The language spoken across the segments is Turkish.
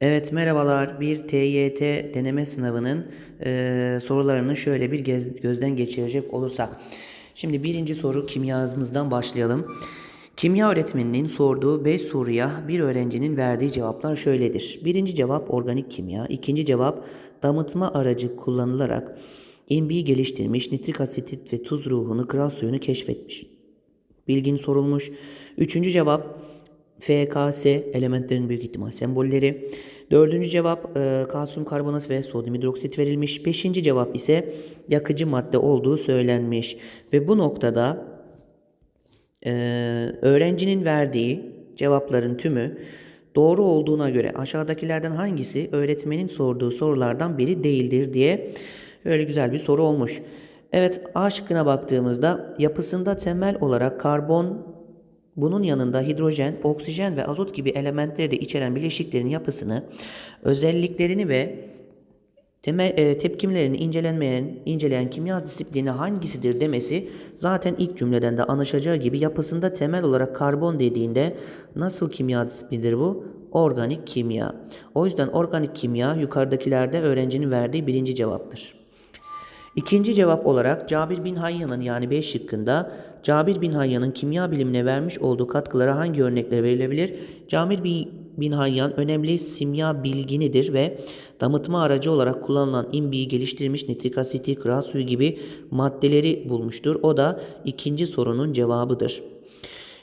Evet merhabalar. Bir TYT deneme sınavının eee, sorularını şöyle bir gez- gözden geçirecek olursak. Şimdi birinci soru kimyamızdan başlayalım. Kimya öğretmeninin sorduğu 5 soruya bir öğrencinin verdiği cevaplar şöyledir. Birinci cevap organik kimya. İkinci cevap damıtma aracı kullanılarak imbiyi geliştirmiş, nitrik asit ve tuz ruhunu, kral suyunu keşfetmiş. Bilgin sorulmuş. Üçüncü cevap FKS elementlerin büyük ihtimal sembolleri. Dördüncü cevap e, kalsiyum karbonat ve sodyum hidroksit verilmiş. Beşinci cevap ise yakıcı madde olduğu söylenmiş. Ve bu noktada e, öğrencinin verdiği cevapların tümü doğru olduğuna göre aşağıdakilerden hangisi öğretmenin sorduğu sorulardan biri değildir diye öyle güzel bir soru olmuş. Evet A şıkkına baktığımızda yapısında temel olarak karbon bunun yanında hidrojen, oksijen ve azot gibi elementleri de içeren bileşiklerin yapısını, özelliklerini ve e, tepkimlerini incelenmeyen, inceleyen kimya disiplini hangisidir demesi zaten ilk cümleden de anlaşacağı gibi yapısında temel olarak karbon dediğinde nasıl kimya disiplinidir bu? Organik kimya. O yüzden organik kimya yukarıdakilerde öğrencinin verdiği birinci cevaptır. İkinci cevap olarak Cabir bin Hayyan'ın yani B şıkkında Cabir bin Hayyan'ın kimya bilimine vermiş olduğu katkılara hangi örnekler verilebilir? Cabir bin, Hayyan önemli simya bilginidir ve damıtma aracı olarak kullanılan imbiyi geliştirmiş nitrik asiti, kral suyu gibi maddeleri bulmuştur. O da ikinci sorunun cevabıdır.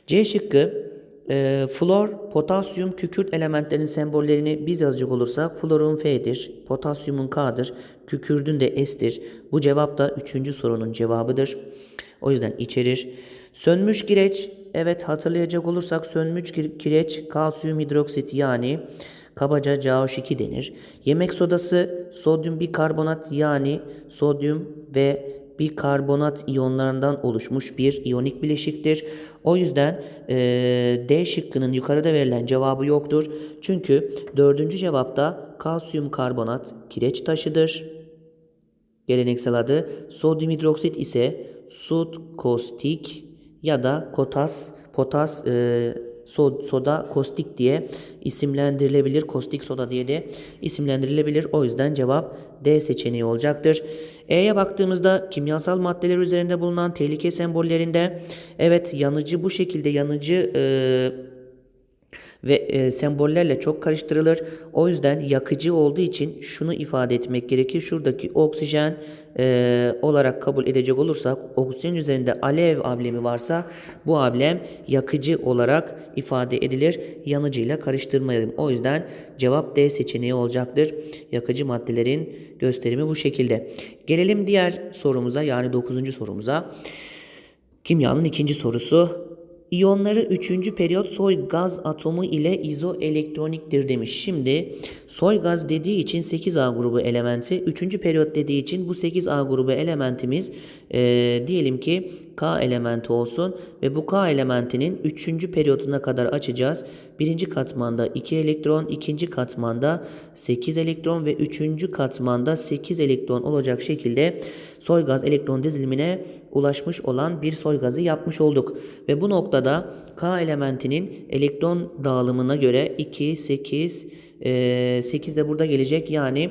C şıkkı e, flor, potasyum, kükürt elementlerinin sembollerini biz yazacak olursak florun F'dir, potasyumun K'dır, kükürdün de S'tir. Bu cevap da üçüncü sorunun cevabıdır. O yüzden içerir. Sönmüş kireç, evet hatırlayacak olursak sönmüş kir- kireç kalsiyum hidroksit yani kabaca CaO2 denir. Yemek sodası sodyum bikarbonat yani sodyum ve bikarbonat iyonlarından oluşmuş bir iyonik bileşiktir. O yüzden eee, D şıkkının yukarıda verilen cevabı yoktur. Çünkü dördüncü cevapta kalsiyum karbonat kireç taşıdır. Geleneksel adı sodyum hidroksit ise sud kostik ya da kotas potas e, so- soda kostik diye isimlendirilebilir. Kostik soda diye de isimlendirilebilir. O yüzden cevap D seçeneği olacaktır. E'ye baktığımızda kimyasal maddeler üzerinde bulunan tehlike sembollerinde evet yanıcı bu şekilde yanıcı e, ve e, sembollerle çok karıştırılır. O yüzden yakıcı olduğu için şunu ifade etmek gerekir. Şuradaki oksijen e, olarak kabul edecek olursak oksijen üzerinde alev ablemi varsa bu ablem yakıcı olarak ifade edilir. Yanıcıyla karıştırmayalım. O yüzden cevap D seçeneği olacaktır. Yakıcı maddelerin gösterimi bu şekilde. Gelelim diğer sorumuza yani 9. sorumuza. Kimyanın ikinci sorusu. İyonları 3. periyot soy gaz atomu ile izoelektroniktir demiş. Şimdi soy gaz dediği için 8A grubu elementi, 3. periyot dediği için bu 8A grubu elementimiz eee, diyelim ki K elementi olsun ve bu K elementinin 3. periyoduna kadar açacağız. Birinci katmanda 2 elektron, ikinci katmanda 8 elektron ve üçüncü katmanda 8 elektron olacak şekilde soy gaz elektron dizilimine ulaşmış olan bir soy gazı yapmış olduk. Ve bu noktada K elementinin elektron dağılımına göre 2, 8, eee, 8 de burada gelecek. Yani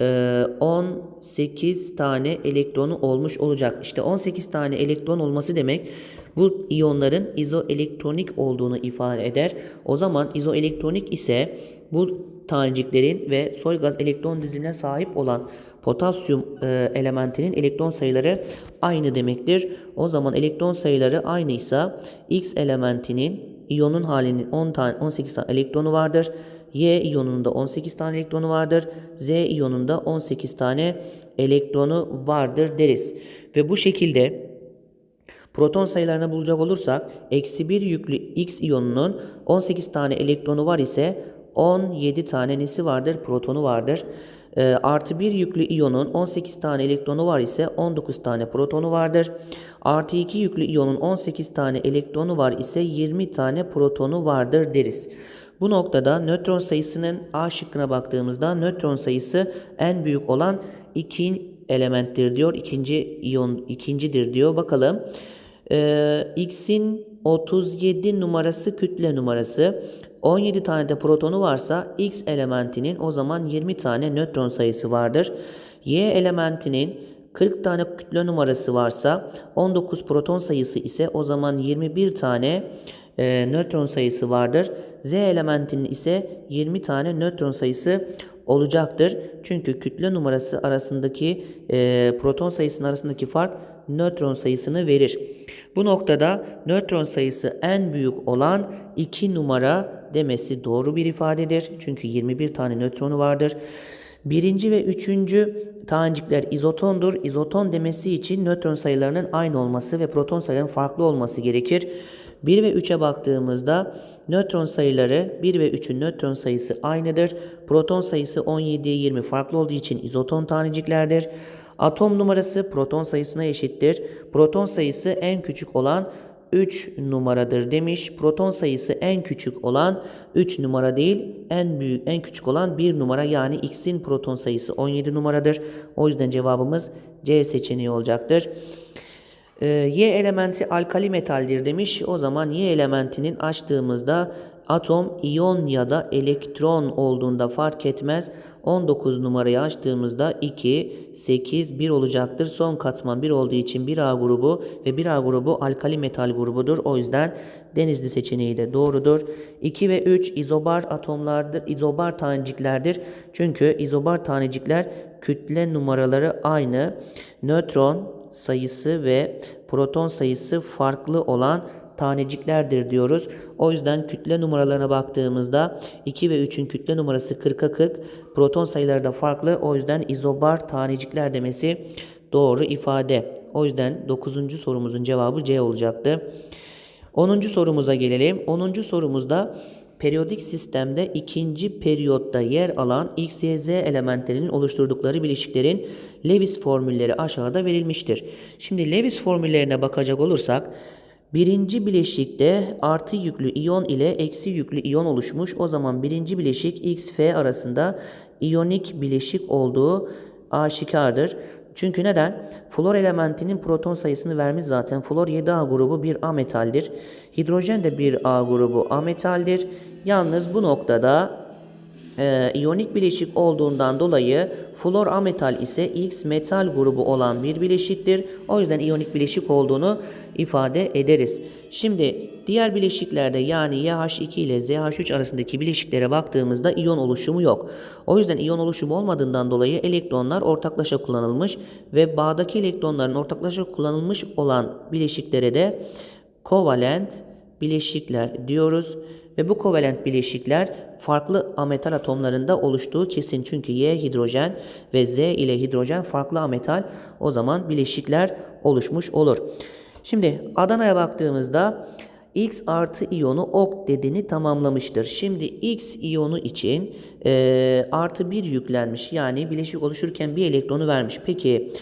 18 tane elektronu olmuş olacak. İşte 18 tane elektron olması demek bu iyonların izoelektronik olduğunu ifade eder. O zaman izoelektronik ise bu taneciklerin ve soy gaz elektron dizilimine sahip olan potasyum e, elementinin elektron sayıları aynı demektir. O zaman elektron sayıları aynıysa X elementinin iyonun halinin 10 tane 18 tane elektronu vardır. Y iyonunda 18 tane elektronu vardır. Z iyonunda 18 tane elektronu vardır deriz. Ve bu şekilde Proton sayılarını bulacak olursak eksi 1 yüklü X iyonunun 18 tane elektronu var ise 17 tane nesi vardır? Protonu vardır. Ee, artı 1 yüklü iyonun 18 tane elektronu var ise 19 tane protonu vardır. Artı 2 yüklü iyonun 18 tane elektronu var ise 20 tane protonu vardır deriz. Bu noktada nötron sayısının A şıkkına baktığımızda nötron sayısı en büyük olan iki elementtir diyor. İkinci iyon ikincidir diyor. Bakalım. Ee, X'in 37 numarası kütle numarası. 17 tane de protonu varsa X elementinin o zaman 20 tane nötron sayısı vardır. Y elementinin 40 tane kütle numarası varsa 19 proton sayısı ise o zaman 21 tane e, nötron sayısı vardır. Z elementinin ise 20 tane nötron sayısı olacaktır. Çünkü kütle numarası arasındaki e, proton sayısının arasındaki fark nötron sayısını verir. Bu noktada nötron sayısı en büyük olan 2 numara demesi doğru bir ifadedir. Çünkü 21 tane nötronu vardır. Birinci ve üçüncü tanecikler izotondur. İzoton demesi için nötron sayılarının aynı olması ve proton sayılarının farklı olması gerekir. 1 ve 3'e baktığımızda nötron sayıları 1 ve 3'ün nötron sayısı aynıdır. Proton sayısı 17'ye 20 farklı olduğu için izoton taneciklerdir. Atom numarası proton sayısına eşittir. Proton sayısı en küçük olan 3 numaradır demiş. Proton sayısı en küçük olan 3 numara değil, en büyük en küçük olan 1 numara yani X'in proton sayısı 17 numaradır. O yüzden cevabımız C seçeneği olacaktır. Ee, y elementi alkali metaldir demiş. O zaman Y elementinin açtığımızda atom iyon ya da elektron olduğunda fark etmez. 19 numarayı açtığımızda 2, 8, 1 olacaktır. Son katman 1 olduğu için 1A grubu ve 1A grubu alkali metal grubudur. O yüzden denizli seçeneği de doğrudur. 2 ve 3 izobar atomlardır, izobar taneciklerdir. Çünkü izobar tanecikler kütle numaraları aynı. Nötron sayısı ve proton sayısı farklı olan taneciklerdir diyoruz. O yüzden kütle numaralarına baktığımızda 2 ve 3'ün kütle numarası 40'a 40. Proton sayıları da farklı. O yüzden izobar tanecikler demesi doğru ifade. O yüzden 9. sorumuzun cevabı C olacaktı. 10. sorumuza gelelim. 10. sorumuzda periyodik sistemde ikinci periyotta yer alan X, Y, Z elementlerinin oluşturdukları bileşiklerin Lewis formülleri aşağıda verilmiştir. Şimdi Lewis formüllerine bakacak olursak birinci bileşikte artı yüklü iyon ile eksi yüklü iyon oluşmuş. O zaman birinci bileşik X, F arasında iyonik bileşik olduğu aşikardır. Çünkü neden? Flor elementinin proton sayısını vermiş zaten. Flor 7A grubu bir A metaldir. Hidrojen de bir A grubu A metaldir. Yalnız bu noktada e, iyonik bileşik olduğundan dolayı flor ametal ise X metal grubu olan bir bileşiktir. O yüzden iyonik bileşik olduğunu ifade ederiz. Şimdi diğer bileşiklerde yani YH2 ile ZH3 arasındaki bileşiklere baktığımızda iyon oluşumu yok. O yüzden iyon oluşumu olmadığından dolayı elektronlar ortaklaşa kullanılmış ve bağdaki elektronların ortaklaşa kullanılmış olan bileşiklere de kovalent bileşikler diyoruz. Ve bu kovalent bileşikler farklı ametal atomlarında oluştuğu kesin. Çünkü Y hidrojen ve Z ile hidrojen farklı ametal o zaman bileşikler oluşmuş olur. Şimdi Adana'ya baktığımızda X artı iyonu ok dediğini tamamlamıştır. Şimdi X iyonu için e, artı 1 yüklenmiş. Yani bileşik oluşurken bir elektronu vermiş. Peki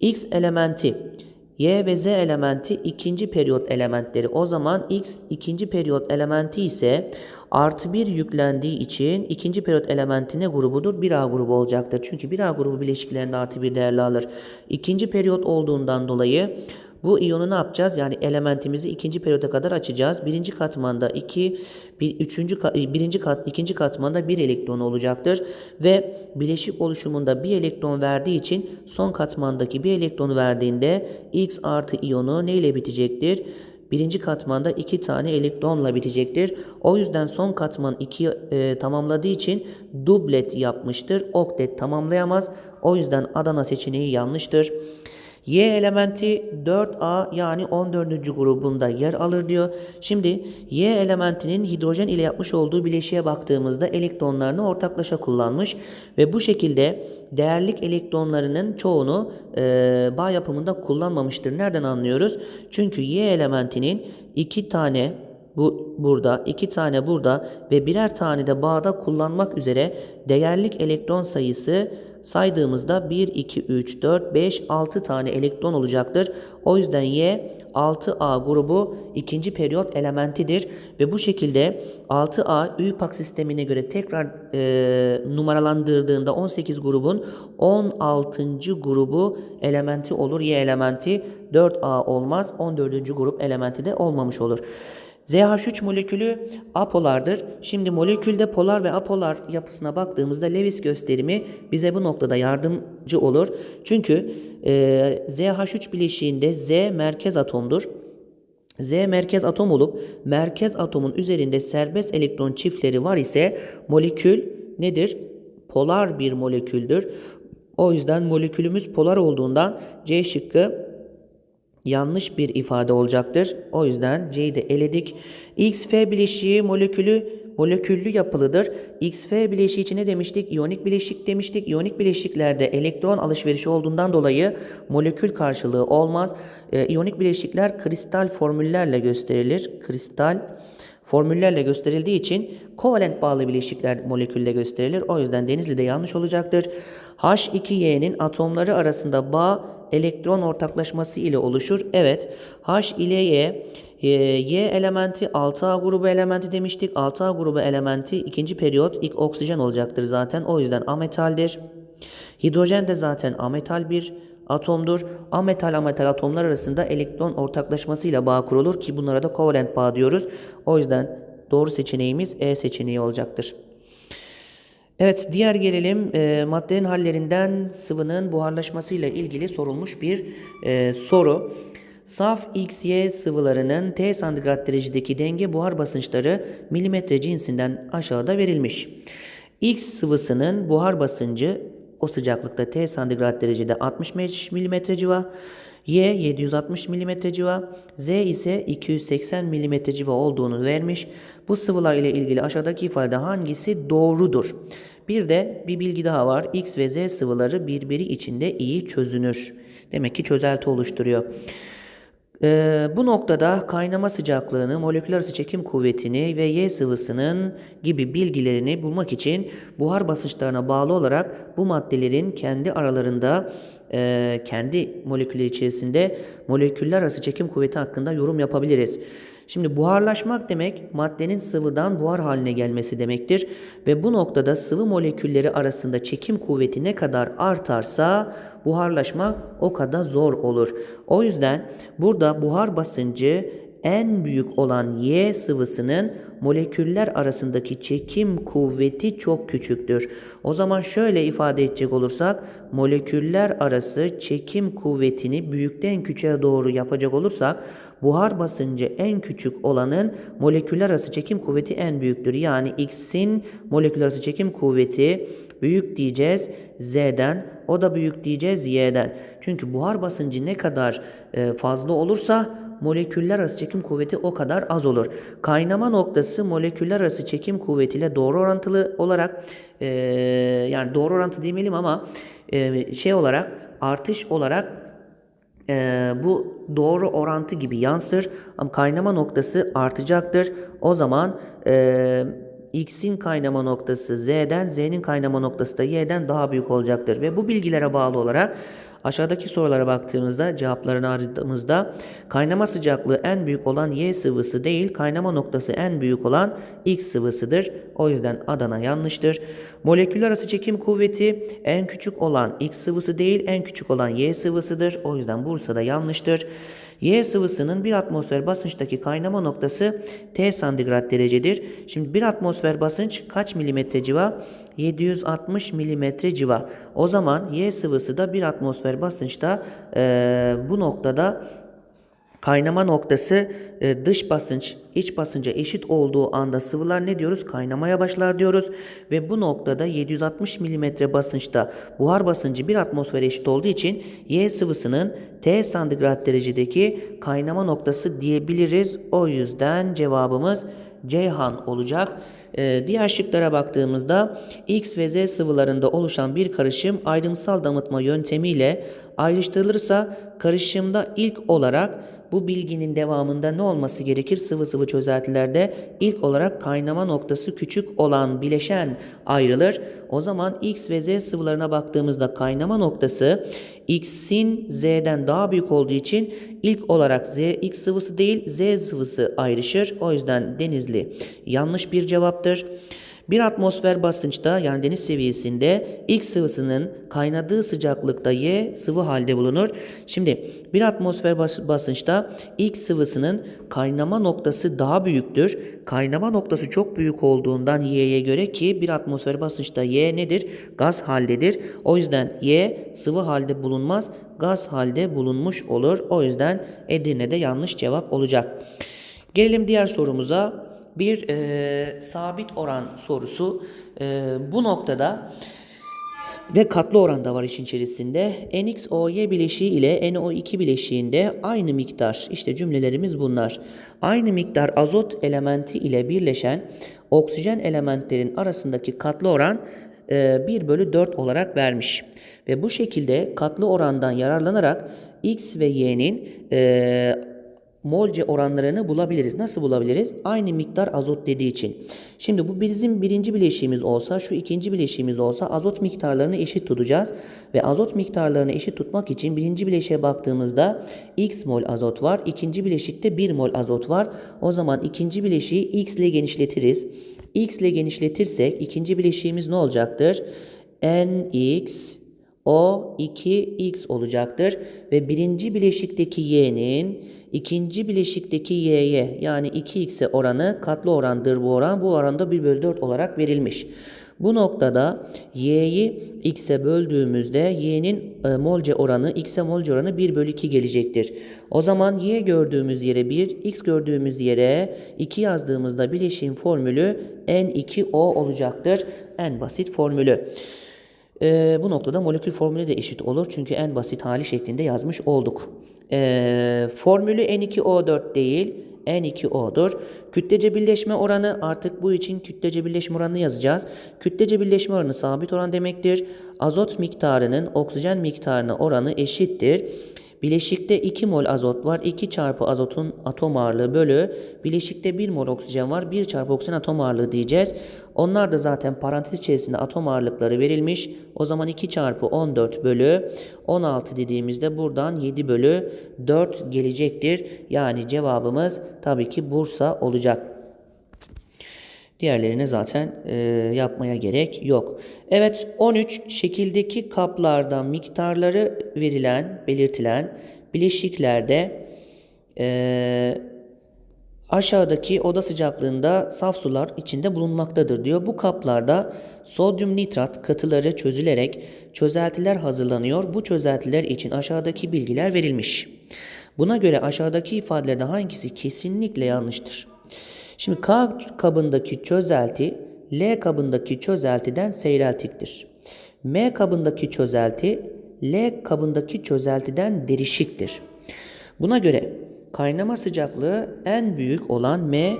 X elementi Y ve Z elementi ikinci periyot elementleri. O zaman X ikinci periyot elementi ise artı 1 yüklendiği için ikinci periyot elementi ne grubudur? 1A grubu olacaktır. Çünkü 1A grubu bileşiklerinde artı 1 değerli alır. İkinci periyot olduğundan dolayı bu iyonu ne yapacağız? Yani elementimizi ikinci periyoda kadar açacağız. Birinci katmanda iki, bir, üçüncü, birinci kat, ikinci katmanda bir elektron olacaktır. Ve bileşik oluşumunda bir elektron verdiği için son katmandaki bir elektronu verdiğinde X artı iyonu ne ile bitecektir? Birinci katmanda iki tane elektronla bitecektir. O yüzden son katman 2 e, tamamladığı için dublet yapmıştır. Oktet tamamlayamaz. O yüzden Adana seçeneği yanlıştır. Y elementi 4A yani 14. grubunda yer alır diyor. Şimdi Y elementinin hidrojen ile yapmış olduğu bileşiğe baktığımızda elektronlarını ortaklaşa kullanmış ve bu şekilde değerlik elektronlarının çoğunu e, bağ yapımında kullanmamıştır. Nereden anlıyoruz? Çünkü Y elementinin iki tane bu burada, iki tane burada ve birer tane de bağda kullanmak üzere değerlik elektron sayısı saydığımızda 1, 2, 3, 4, 5, 6 tane elektron olacaktır. O yüzden Y 6A grubu ikinci periyot elementidir ve bu şekilde 6A ÜPAK sistemine göre tekrar e, numaralandırdığında 18 grubun 16. grubu elementi olur. Y elementi 4A olmaz. 14. grup elementi de olmamış olur. ZH3 molekülü apolardır. Şimdi molekülde polar ve apolar yapısına baktığımızda Lewis gösterimi bize bu noktada yardımcı olur. Çünkü e, ZH3 bileşiğinde Z merkez atomdur. Z merkez atom olup merkez atomun üzerinde serbest elektron çiftleri var ise molekül nedir? Polar bir moleküldür. O yüzden molekülümüz polar olduğundan C şıkkı yanlış bir ifade olacaktır. O yüzden C'yi de eledik. XF bileşiği molekülü moleküllü yapılıdır. XF bileşiği için ne demiştik? İyonik bileşik demiştik. İyonik bileşiklerde elektron alışverişi olduğundan dolayı molekül karşılığı olmaz. İyonik bileşikler kristal formüllerle gösterilir. Kristal formüllerle gösterildiği için kovalent bağlı bileşikler molekülle gösterilir. O yüzden Denizli'de yanlış olacaktır. H2Y'nin atomları arasında bağ elektron ortaklaşması ile oluşur. Evet H ile Y e, Y elementi 6A grubu elementi demiştik. 6A grubu elementi ikinci periyot ilk oksijen olacaktır zaten. O yüzden ametaldir. Hidrojen de zaten ametal bir atomdur. Ametal ametal atomlar arasında elektron ortaklaşmasıyla bağ kurulur ki bunlara da kovalent bağ diyoruz. O yüzden doğru seçeneğimiz E seçeneği olacaktır. Evet diğer gelelim e, maddenin hallerinden sıvının buharlaşmasıyla ilgili sorulmuş bir e, soru. Saf XY sıvılarının T santigrat derecedeki denge buhar basınçları milimetre cinsinden aşağıda verilmiş. X sıvısının buhar basıncı o sıcaklıkta T santigrat derecede 65 mm civa, Y 760 mm civa, Z ise 280 mm civa olduğunu vermiş. Bu sıvılar ile ilgili aşağıdaki ifade hangisi doğrudur? Bir de bir bilgi daha var. X ve Z sıvıları birbiri içinde iyi çözünür. Demek ki çözelti oluşturuyor. Ee, bu noktada kaynama sıcaklığını, moleküler ısı çekim kuvvetini ve Y sıvısının gibi bilgilerini bulmak için buhar basınçlarına bağlı olarak bu maddelerin kendi aralarında e, kendi molekülleri içerisinde moleküller arası çekim kuvveti hakkında yorum yapabiliriz. Şimdi buharlaşmak demek maddenin sıvıdan buhar haline gelmesi demektir. Ve bu noktada sıvı molekülleri arasında çekim kuvveti ne kadar artarsa buharlaşma o kadar zor olur. O yüzden burada buhar basıncı en büyük olan Y sıvısının moleküller arasındaki çekim kuvveti çok küçüktür. O zaman şöyle ifade edecek olursak moleküller arası çekim kuvvetini büyükten küçüğe doğru yapacak olursak buhar basıncı en küçük olanın moleküller arası çekim kuvveti en büyüktür. Yani X'in moleküller arası çekim kuvveti büyük diyeceğiz Z'den o da büyük diyeceğiz Y'den. Çünkü buhar basıncı ne kadar e, fazla olursa moleküller arası çekim kuvveti o kadar az olur. Kaynama noktası moleküller arası çekim kuvvetiyle doğru orantılı olarak e, yani doğru orantı demeyelim ama e, şey olarak artış olarak e, bu doğru orantı gibi yansır. Ama kaynama noktası artacaktır. O zaman e, X'in kaynama noktası Z'den, Z'nin kaynama noktası da Y'den daha büyük olacaktır. Ve bu bilgilere bağlı olarak Aşağıdaki sorulara baktığımızda cevaplarını aradığımızda kaynama sıcaklığı en büyük olan Y sıvısı değil kaynama noktası en büyük olan X sıvısıdır. O yüzden Adana yanlıştır. Moleküller arası çekim kuvveti en küçük olan X sıvısı değil en küçük olan Y sıvısıdır. O yüzden Bursa'da yanlıştır. Y sıvısının bir atmosfer basınçtaki kaynama noktası T santigrat derecedir. Şimdi bir atmosfer basınç kaç milimetre civa? 760 milimetre civa. O zaman Y sıvısı da bir atmosfer basınçta e, bu noktada Kaynama noktası e, dış basınç iç basınca eşit olduğu anda sıvılar ne diyoruz? Kaynamaya başlar diyoruz. Ve bu noktada 760 mm basınçta buhar basıncı bir atmosfer eşit olduğu için Y sıvısının T santigrat derecedeki kaynama noktası diyebiliriz. O yüzden cevabımız Ceyhan olacak. Ee, diğer şıklara baktığımızda X ve Z sıvılarında oluşan bir karışım ayrımsal damıtma yöntemiyle ayrıştırılırsa karışımda ilk olarak bu bilginin devamında ne olması gerekir? Sıvı sıvı çözeltilerde ilk olarak kaynama noktası küçük olan bileşen ayrılır. O zaman X ve Z sıvılarına baktığımızda kaynama noktası X'in Z'den daha büyük olduğu için ilk olarak Z X sıvısı değil Z sıvısı ayrışır. O yüzden Denizli yanlış bir cevaptır. Bir atmosfer basınçta yani deniz seviyesinde X sıvısının kaynadığı sıcaklıkta Y sıvı halde bulunur. Şimdi bir atmosfer bas basınçta X sıvısının kaynama noktası daha büyüktür. Kaynama noktası çok büyük olduğundan Y'ye göre ki bir atmosfer basınçta Y nedir? Gaz haldedir. O yüzden Y sıvı halde bulunmaz, gaz halde bulunmuş olur. O yüzden Edirne'de yanlış cevap olacak. Gelelim diğer sorumuza bir e, sabit oran sorusu. E, bu noktada ve katlı oran da var işin içerisinde. NXOY bileşiği ile NO2 bileşiğinde aynı miktar, işte cümlelerimiz bunlar. Aynı miktar azot elementi ile birleşen oksijen elementlerin arasındaki katlı oran e, 1 bölü 4 olarak vermiş. Ve bu şekilde katlı orandan yararlanarak X ve Y'nin e, molce oranlarını bulabiliriz. Nasıl bulabiliriz? Aynı miktar azot dediği için. Şimdi bu bizim birinci bileşiğimiz olsa, şu ikinci bileşiğimiz olsa azot miktarlarını eşit tutacağız. Ve azot miktarlarını eşit tutmak için birinci bileşiğe baktığımızda x mol azot var. ikinci bileşikte 1 mol azot var. O zaman ikinci bileşiği x ile genişletiriz. x ile genişletirsek ikinci bileşiğimiz ne olacaktır? nx o 2x olacaktır ve birinci bileşikteki y'nin ikinci bileşikteki y'ye yani 2x'e oranı katlı orandır bu oran. Bu oranda 1 bölü 4 olarak verilmiş. Bu noktada y'yi x'e böldüğümüzde y'nin e, molce oranı x'e molce oranı 1 bölü 2 gelecektir. O zaman y gördüğümüz yere 1, x gördüğümüz yere 2 yazdığımızda bileşiğin formülü N2O olacaktır. En basit formülü. E, bu noktada molekül formülü de eşit olur. Çünkü en basit hali şeklinde yazmış olduk. E, formülü N2O4 değil, N2O'dur. Kütlece birleşme oranı artık bu için kütlece birleşme oranını yazacağız. Kütlece birleşme oranı sabit oran demektir. Azot miktarının oksijen miktarına oranı eşittir. Bileşikte 2 mol azot var. 2 çarpı azotun atom ağırlığı bölü. Bileşikte 1 mol oksijen var. 1 çarpı oksijen atom ağırlığı diyeceğiz. Onlar da zaten parantez içerisinde atom ağırlıkları verilmiş. O zaman 2 çarpı 14 bölü 16 dediğimizde buradan 7 bölü 4 gelecektir. Yani cevabımız tabii ki Bursa olacak. Diğerlerine zaten e, yapmaya gerek yok. Evet 13 şekildeki kaplardan miktarları verilen, belirtilen bileşiklerde e, aşağıdaki oda sıcaklığında saf sular içinde bulunmaktadır diyor. Bu kaplarda sodyum nitrat katıları çözülerek çözeltiler hazırlanıyor. Bu çözeltiler için aşağıdaki bilgiler verilmiş. Buna göre aşağıdaki ifadelerde hangisi kesinlikle yanlıştır? Şimdi K kabındaki çözelti L kabındaki çözeltiden seyreltiktir. M kabındaki çözelti L kabındaki çözeltiden derişiktir. Buna göre kaynama sıcaklığı en büyük olan M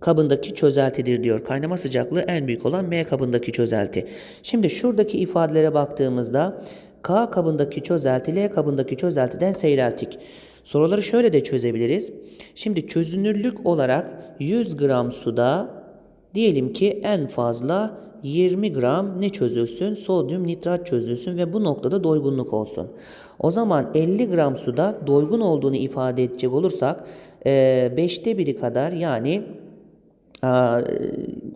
kabındaki çözeltidir diyor. Kaynama sıcaklığı en büyük olan M kabındaki çözelti. Şimdi şuradaki ifadelere baktığımızda K kabındaki çözelti L kabındaki çözeltiden seyreltik. Soruları şöyle de çözebiliriz. Şimdi çözünürlük olarak 100 gram suda diyelim ki en fazla 20 gram ne çözülsün? Sodyum nitrat çözülsün ve bu noktada doygunluk olsun. O zaman 50 gram suda doygun olduğunu ifade edecek olursak 5'te biri kadar yani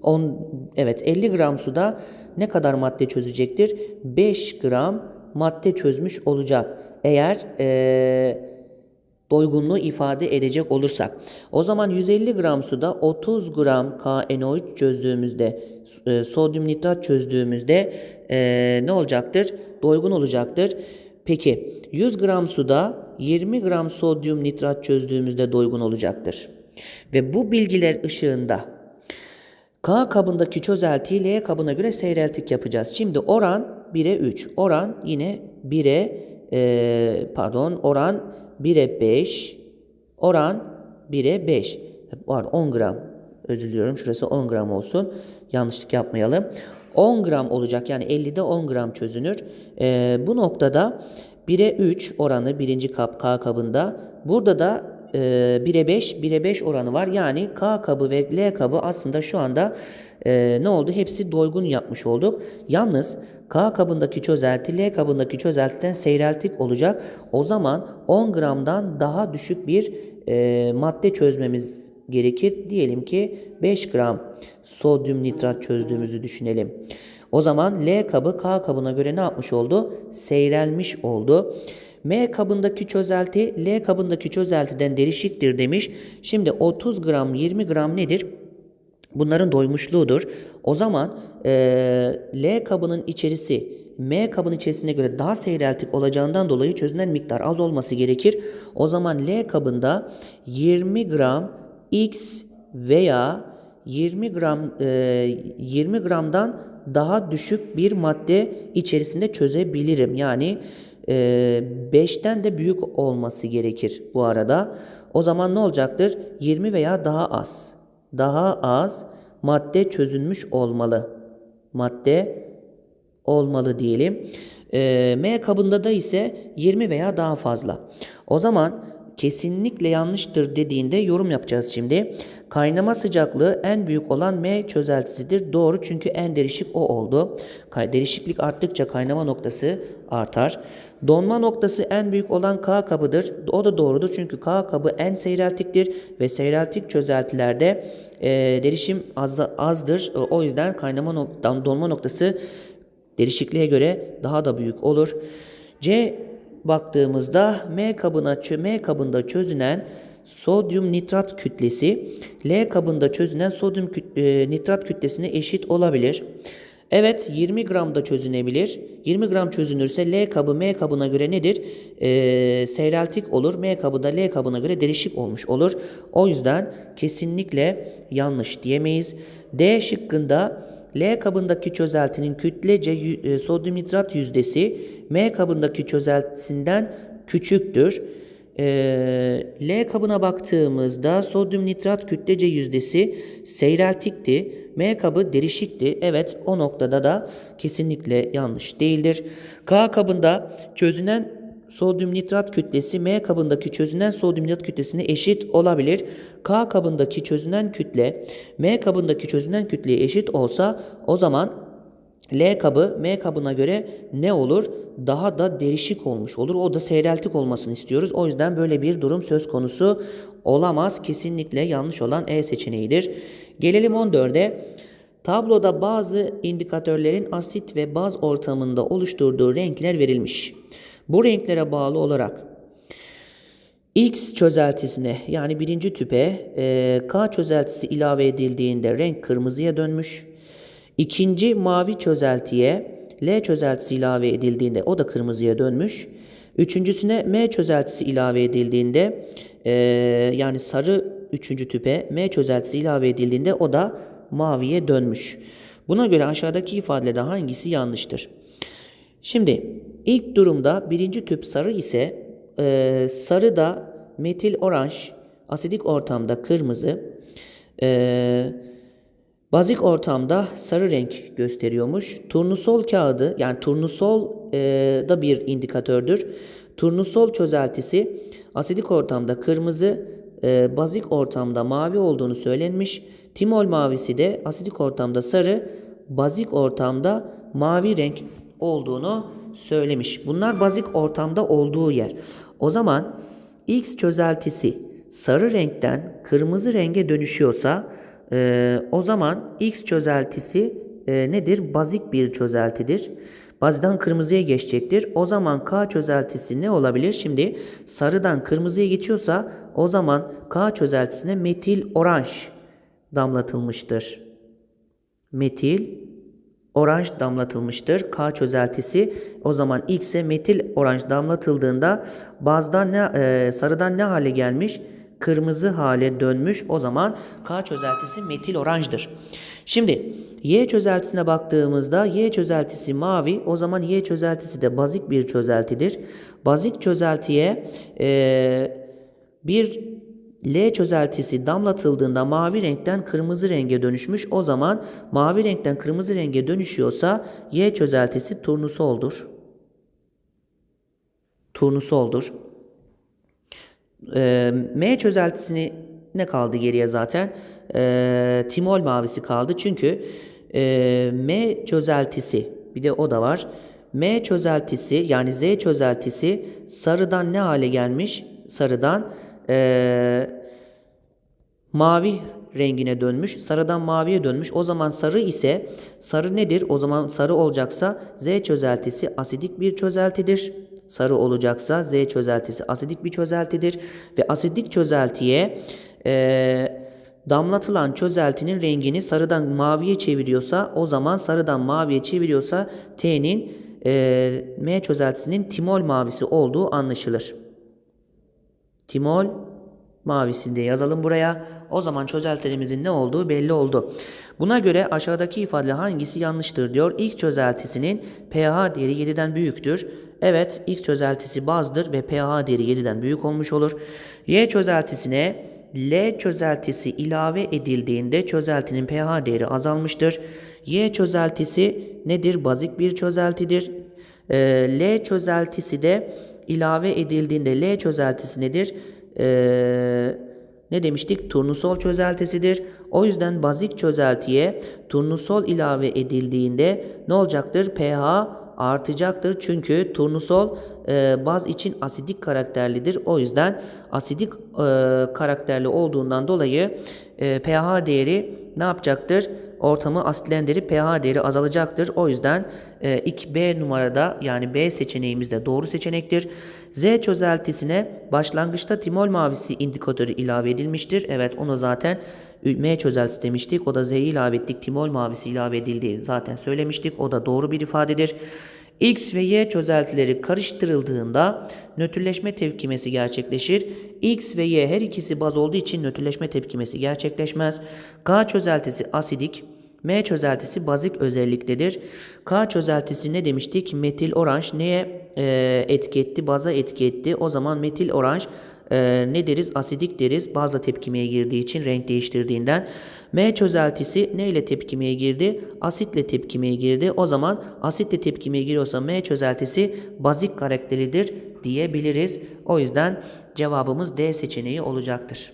10 evet 50 gram suda ne kadar madde çözecektir? 5 gram madde çözmüş olacak. Eğer e, doygunluğu ifade edecek olursak. O zaman 150 gram suda 30 gram KNO3 çözdüğümüzde, e, sodyum nitrat çözdüğümüzde e, ne olacaktır? Doygun olacaktır. Peki 100 gram suda 20 gram sodyum nitrat çözdüğümüzde doygun olacaktır. Ve bu bilgiler ışığında K kabındaki çözeltiyi L kabına göre seyreltik yapacağız. Şimdi oran 1'e 3. Oran yine 1'e e, pardon oran 1'e 5 oran 1'e 5 var 10 gram özür diliyorum şurası 10 gram olsun yanlışlık yapmayalım 10 gram olacak yani 50'de 10 gram çözünür ee, bu noktada 1'e 3 oranı birinci kap K kabında. Burada da e, 1'e 5, 1'e 5 oranı var. Yani K kabı ve L kabı aslında şu anda e, ne oldu? Hepsi doygun yapmış olduk. Yalnız K kabındaki çözelti L kabındaki çözeltiden seyreltik olacak. O zaman 10 gramdan daha düşük bir e, madde çözmemiz gerekir. Diyelim ki 5 gram sodyum nitrat çözdüğümüzü düşünelim. O zaman L kabı K kabına göre ne yapmış oldu? Seyrelmiş oldu. M kabındaki çözelti L kabındaki çözeltiden derişiktir demiş. Şimdi 30 gram 20 gram nedir? Bunların doymuşluğudur. O zaman e, L kabının içerisi M kabının içerisine göre daha seyreltik olacağından dolayı çözünen miktar az olması gerekir. O zaman L kabında 20 gram X veya 20 gram e, 20 gramdan daha düşük bir madde içerisinde çözebilirim. Yani e, 5'ten de büyük olması gerekir bu arada. O zaman ne olacaktır? 20 veya daha az. Daha az madde çözülmüş olmalı. Madde olmalı diyelim. E, M kabında da ise 20 veya daha fazla. O zaman kesinlikle yanlıştır dediğinde yorum yapacağız şimdi. Kaynama sıcaklığı en büyük olan M çözeltisidir. Doğru çünkü en derişik o oldu. Derişiklik arttıkça kaynama noktası artar. Donma noktası en büyük olan K kabıdır. O da doğrudur çünkü K kabı en seyreltiktir ve seyreltik çözeltilerde e, derişim az, azdır. O yüzden kaynama nok donma noktası derişikliğe göre daha da büyük olur. C baktığımızda M kabına M kabında çözünen sodyum nitrat kütlesi L kabında çözünen sodyum e, nitrat kütlesine eşit olabilir. Evet 20 gram da çözünebilir. 20 gram çözünürse L kabı M kabına göre nedir? Ee, seyreltik olur. M kabı da L kabına göre derişik olmuş olur. O yüzden kesinlikle yanlış diyemeyiz. D şıkkında L kabındaki çözeltinin kütlece e, sodyum nitrat yüzdesi M kabındaki çözeltisinden küçüktür. E, L kabına baktığımızda sodyum nitrat kütlece yüzdesi seyreltikti. M kabı derişikti. Evet o noktada da kesinlikle yanlış değildir. K kabında çözünen sodyum nitrat kütlesi M kabındaki çözünen sodyum nitrat kütlesine eşit olabilir. K kabındaki çözünen kütle M kabındaki çözünen kütleye eşit olsa o zaman L kabı M kabına göre ne olur? Daha da derişik olmuş olur. O da seyreltik olmasını istiyoruz. O yüzden böyle bir durum söz konusu olamaz. Kesinlikle yanlış olan E seçeneğidir. Gelelim 14'e. Tabloda bazı indikatörlerin asit ve baz ortamında oluşturduğu renkler verilmiş. Bu renklere bağlı olarak X çözeltisine yani birinci tüpe e, K çözeltisi ilave edildiğinde renk kırmızıya dönmüş. İkinci mavi çözeltiye L çözeltisi ilave edildiğinde o da kırmızıya dönmüş. Üçüncüsüne M çözeltisi ilave edildiğinde e, yani sarı üçüncü tüpe M çözeltisi ilave edildiğinde o da maviye dönmüş. Buna göre aşağıdaki ifadede hangisi yanlıştır? Şimdi ilk durumda birinci tüp sarı ise e, sarı da metil oranj, asidik ortamda kırmızı, e, bazik ortamda sarı renk gösteriyormuş. Turnusol kağıdı yani turnusol e, da bir indikatördür. Turnusol çözeltisi asidik ortamda kırmızı, e, bazik ortamda mavi olduğunu söylenmiş. Timol mavisi de asidik ortamda sarı, bazik ortamda mavi renk olduğunu söylemiş. Bunlar bazik ortamda olduğu yer. O zaman X çözeltisi sarı renkten kırmızı renge dönüşüyorsa e, o zaman X çözeltisi e, nedir? Bazik bir çözeltidir. Bazdan kırmızıya geçecektir. O zaman K çözeltisi ne olabilir? Şimdi sarıdan kırmızıya geçiyorsa o zaman K çözeltisine metil oranj damlatılmıştır. Metil oranj damlatılmıştır. K çözeltisi o zaman X'e metil oranj damlatıldığında bazdan ne e, sarıdan ne hale gelmiş? Kırmızı hale dönmüş. O zaman K çözeltisi metil oranjdır. Şimdi Y çözeltisine baktığımızda Y çözeltisi mavi. O zaman Y çözeltisi de bazik bir çözeltidir. Bazik çözeltiye e, bir L çözeltisi damlatıldığında mavi renkten kırmızı renge dönüşmüş. O zaman mavi renkten kırmızı renge dönüşüyorsa Y çözeltisi turnusoldur. turnusoldur. Ee, M çözeltisini ne kaldı geriye zaten? Ee, timol mavisi kaldı. Çünkü e, M çözeltisi bir de o da var. M çözeltisi yani Z çözeltisi sarıdan ne hale gelmiş? Sarıdan e, mavi rengine dönmüş. Sarıdan maviye dönmüş. O zaman sarı ise sarı nedir? O zaman sarı olacaksa Z çözeltisi asidik bir çözeltidir. Sarı olacaksa Z çözeltisi asidik bir çözeltidir. Ve asidik çözeltiye e, damlatılan çözeltinin rengini sarıdan maviye çeviriyorsa o zaman sarıdan maviye çeviriyorsa T'nin e, M çözeltisinin timol mavisi olduğu anlaşılır. Timol mavisini de yazalım buraya. O zaman çözeltilerimizin ne olduğu belli oldu. Buna göre aşağıdaki ifade hangisi yanlıştır diyor. İlk çözeltisinin pH değeri 7'den büyüktür. Evet ilk çözeltisi bazdır ve pH değeri 7'den büyük olmuş olur. Y çözeltisine L çözeltisi ilave edildiğinde çözeltinin pH değeri azalmıştır. Y çözeltisi nedir? Bazik bir çözeltidir. Ee, L çözeltisi de ilave edildiğinde L çözeltisi nedir? Ee, ne demiştik? Turnusol çözeltisidir. O yüzden bazik çözeltiye turnusol ilave edildiğinde ne olacaktır? pH artacaktır. Çünkü turnusol e, baz için asidik karakterlidir. O yüzden asidik e, karakterli olduğundan dolayı e, pH değeri ne yapacaktır? Ortamı asitlendirip pH değeri azalacaktır. O yüzden e, ilk B numarada yani B seçeneğimiz de doğru seçenektir. Z çözeltisine başlangıçta timol mavisi indikatörü ilave edilmiştir. Evet onu zaten M çözeltisi demiştik. O da Z'yi ilave ettik. Timol mavisi ilave edildi. Zaten söylemiştik. O da doğru bir ifadedir. X ve Y çözeltileri karıştırıldığında nötrleşme tepkimesi gerçekleşir. X ve Y her ikisi baz olduğu için nötrleşme tepkimesi gerçekleşmez. K çözeltisi asidik, M çözeltisi bazik özelliktedir. K çözeltisi ne demiştik? Metil oranj neye e, etki etti? Baza etki etti. O zaman metil oranj e, ne deriz? Asidik deriz. Bazla tepkimeye girdiği için renk değiştirdiğinden. M çözeltisi ne ile tepkimeye girdi? Asitle tepkimeye girdi. O zaman asitle tepkimeye giriyorsa M çözeltisi bazik karakteridir diyebiliriz. O yüzden cevabımız D seçeneği olacaktır.